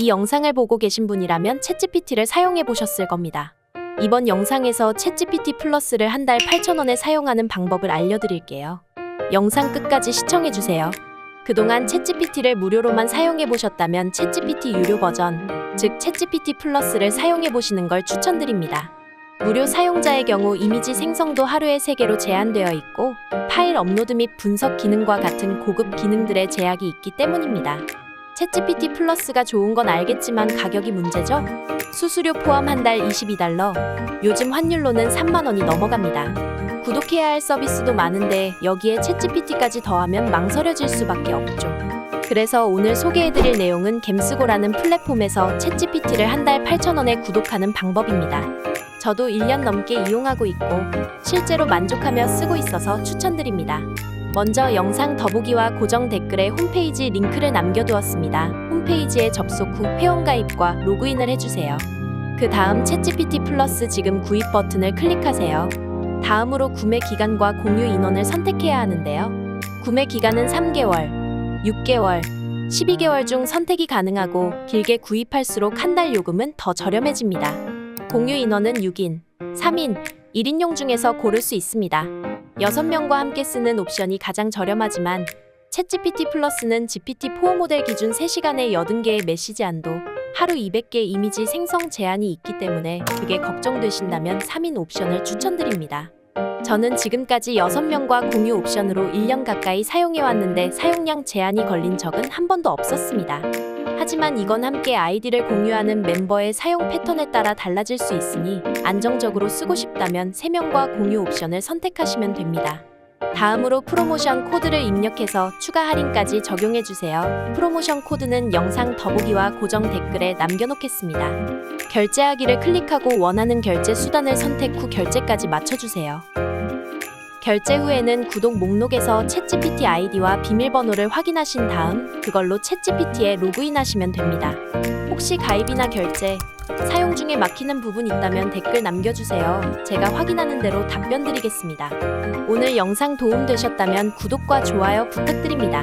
이 영상을 보고 계신 분이라면 챗GPT를 사용해 보셨을 겁니다. 이번 영상에서 챗GPT 플러스를 한 달 8,000원에 사용하는 방법을 알려드릴게요. 영상 끝까지 시청해 주세요. 그동안 챗GPT를 무료로만 사용해 보셨다면 챗GPT 유료 버전, 즉 챗GPT 플러스를 사용해 보시는 걸 추천드립니다. 무료 사용자의 경우 이미지 생성도 하루에 3개로 제한되어 있고 파일 업로드 및 분석 기능과 같은 고급 기능들의 제약이 있기 때문입니다. 챗GPT 플러스가 좋은 건 알겠지만 가격이 문제죠? 수수료 포함 한 달 22달러, 요즘 환율로는 3만 원이 넘어갑니다. 구독해야 할 서비스도 많은데 여기에 챗GPT까지 더하면 망설여질 수밖에 없죠. 그래서 오늘 소개해드릴 내용은 겜스고라는 플랫폼에서 챗GPT를 한 달 8,000원에 구독하는 방법입니다. 저도 1년 넘게 이용하고 있고 실제로 만족하며 쓰고 있어서 추천드립니다. 먼저 영상 더보기와 고정 댓글에 홈페이지 링크를 남겨두었습니다. 홈페이지에 접속 후 회원가입과 로그인을 해주세요. 그 다음 챗GPT 플러스 지금 구입 버튼을 클릭하세요. 다음으로 구매 기간과 공유 인원을 선택해야 하는데요. 구매 기간은 3개월, 6개월, 12개월 중 선택이 가능하고 길게 구입할수록 한 달 요금은 더 저렴해집니다. 공유 인원은 6인, 3인, 1인용 중에서 고를 수 있습니다. 6명과 함께 쓰는 옵션이 가장 저렴하지만 챗GPT 플러스는 GPT-4 모델 기준 3시간에 80개의 메시지 안도 하루 200개 이미지 생성 제한이 있기 때문에 그게 걱정되신다면 3인 옵션을 추천드립니다. 저는 지금까지 6명과 공유 옵션으로 1년 가까이 사용해왔는데 사용량 제한이 걸린 적은 한 번도 없었습니다. 하지만 이건 함께 아이디를 공유하는 멤버의 사용 패턴에 따라 달라질 수 있으니 안정적으로 쓰고 싶다면 3명과 공유 옵션을 선택하시면 됩니다. 다음으로 프로모션 코드를 입력해서 추가 할인까지 적용해 주세요. 프로모션 코드는 영상 더보기와 고정 댓글에 남겨놓겠습니다. 결제하기를 클릭하고 원하는 결제 수단을 선택 후 결제까지 맞춰주세요. 결제 후에는 구독 목록에서 챗GPT 아이디와 비밀번호를 확인하신 다음 그걸로 챗GPT에 로그인하시면 됩니다. 혹시 가입이나 결제, 사용 중에 막히는 부분 있다면 댓글 남겨주세요. 제가 확인하는 대로 답변 드리겠습니다. 오늘 영상 도움 되셨다면 구독과 좋아요 부탁드립니다.